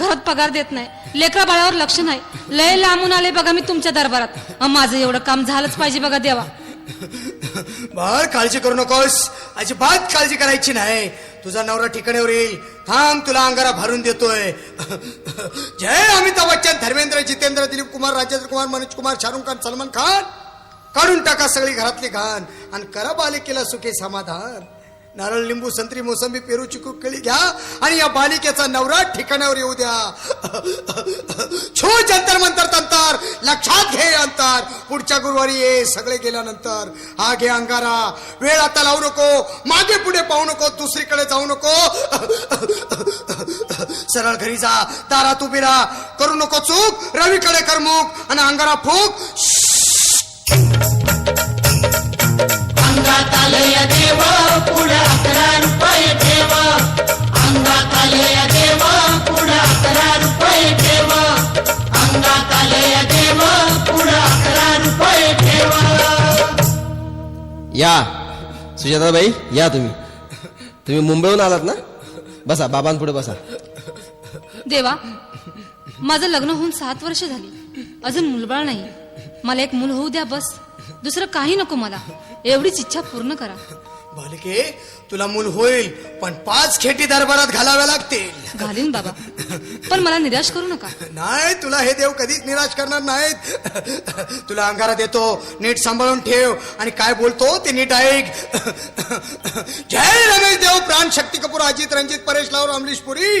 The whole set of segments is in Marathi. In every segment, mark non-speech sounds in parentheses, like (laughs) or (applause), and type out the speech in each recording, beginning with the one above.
घरात पगार देत नाही लेकरा बाळावर लक्ष नाही. लय लांबून आले बघा मी तुमच्या दरबारात. माझं एवढं काम झालंच पाहिजे बघा देवा. बाळ काळजी करू नकोस. अजिबात काळजी करायची नाही. तुझा नवरा ठिकाण्यावर येईल. थांब तुला अंगारा भरून देतोय. जय अमिताभ बच्चन धर्मेंद्र जितेंद्र दिलीप कुमार राजेंद्र कुमार मनोज कुमार शाहरुख खान सलमान खान. काढून टाका सगळी घरातली घाण. आणि करा बालिकेला सुखे समाधान. नारळ लिंबू संत्री मोसंबी पेरू चिकू केळी घ्या आणि या बालिकेचा नवरा ठिकाणावर येऊ द्या. छो जंतर मंतर तंतर लक्षात घे अंतर. पुढच्या गुरुवारी ये सगळे गेल्यानंतर. हा घे अंगारा. वेळ आता लावू नको. मागे पुढे पाहू नको. दुसरीकडे जाऊ नको. सरळ घरी जा. दारात उभी राहा. करू नको चूक. रवीकडे करमुख आणि अंगारा फूक. अंगात आलय देवा. पुढे या. सुजाताबाई या तुम्ही. तुम्ही मुंबईहून आलात ना? बसा बाबांपुढे बसा. देवा माझं लग्न होऊन सात वर्ष झाली. अजून मुलबाळ नाही. मला एक मूल होऊ द्या बस. दुसरं काही नको मला. एवढीच इच्छा पूर्ण करा. बालिके तुला मूल होईल पण पाच खेटी दरबारात घालाव्या लागतील. घालीन बाबा. पण मला निराश करू नका. नाही तुला हे देव कधीच निराश करणार नाहीत. तुला अंगारा देतो नीट सांभाळून ठेव. आणि काय बोलतो ते नीट ऐक. जय रमेश देव प्राण शक्ती कपूर अजित रणजित परेश लावर अमरीश पुरी.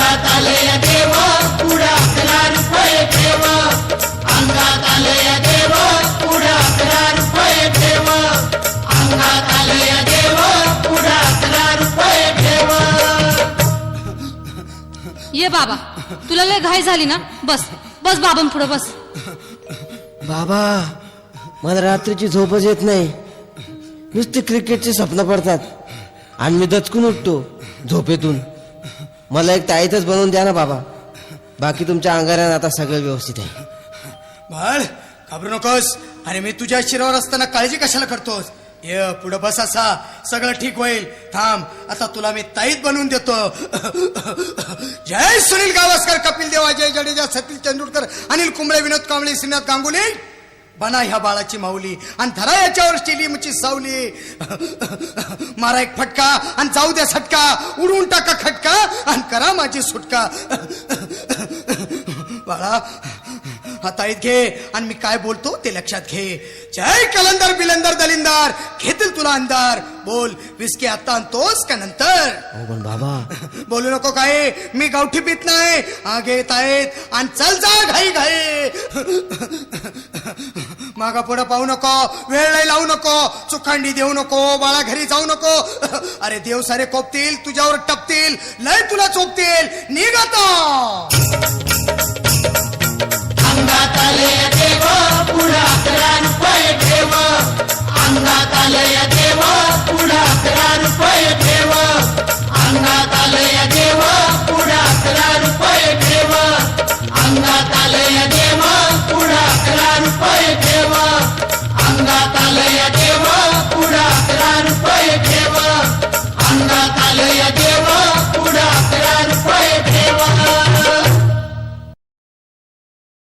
अंगात आलय देव पुढं अकरा रुपये ठेव. अंगात आलय देव पुढं अकरा रुपये ठेव. अंगात आलय देव पुढं अकरा रुपये ठेव. ये बाबा तुला लय घाई झाली ना? बस बस बाबा पुढे बस. बाबा मला रात्रीची झोपच येत नाही. नुसते क्रिकेटची स्वप्न पडतात. आणि मी दचकून उठतो झोपेतून. मला एक ताईतच बनवून द्या ना बाबा. बाकी तुमच्या अंगाऱ्यानं आता सगळं व्यवस्थित आहे. बाळ घाबरू नकोस. अरे मी तुझ्या शिरावर असताना काळजी कशाला करतोस? ये पुढं बस असा. सगळं ठीक होईल. थांब. आता तुला मी ताईत बनवून देतो. जय सुनील गावस्कर कपिल देवा जय जडेजा सतीश तेंडुलकर अनिल कुंबळे विनोद कांबळे श्रीनाथ गांगुली. बना ह्या बाळाची माऊली. आणि धरा याच्यावर स्टेडियमची सावली. मारा एक फटका आणि जाऊ द्या सटका. उडवून टाका खटका आणि करा माझी सुटका. बाळा हाताळीत घे आणि मी काय बोलतो ते लक्षात घे. जय कलंदर बिलंदर दलिंदर. घेतील तुला अंधार. बोल विस्की आता आणतोस का नंतर? अहो पण बाबा. (laughs) बोलू नको काय मी गावठी पित नाही. हा घेत आहेत आणि चल जा घाई घाई. (laughs) मागा पुढं पाहू नको वेळ नाही लावू नको चुखांडी देऊ नको बाळा घरी जाऊ नको. (laughs) अरे देव सारे कोपतील तुझ्यावर टपतील लय तुला चोपतील. निघ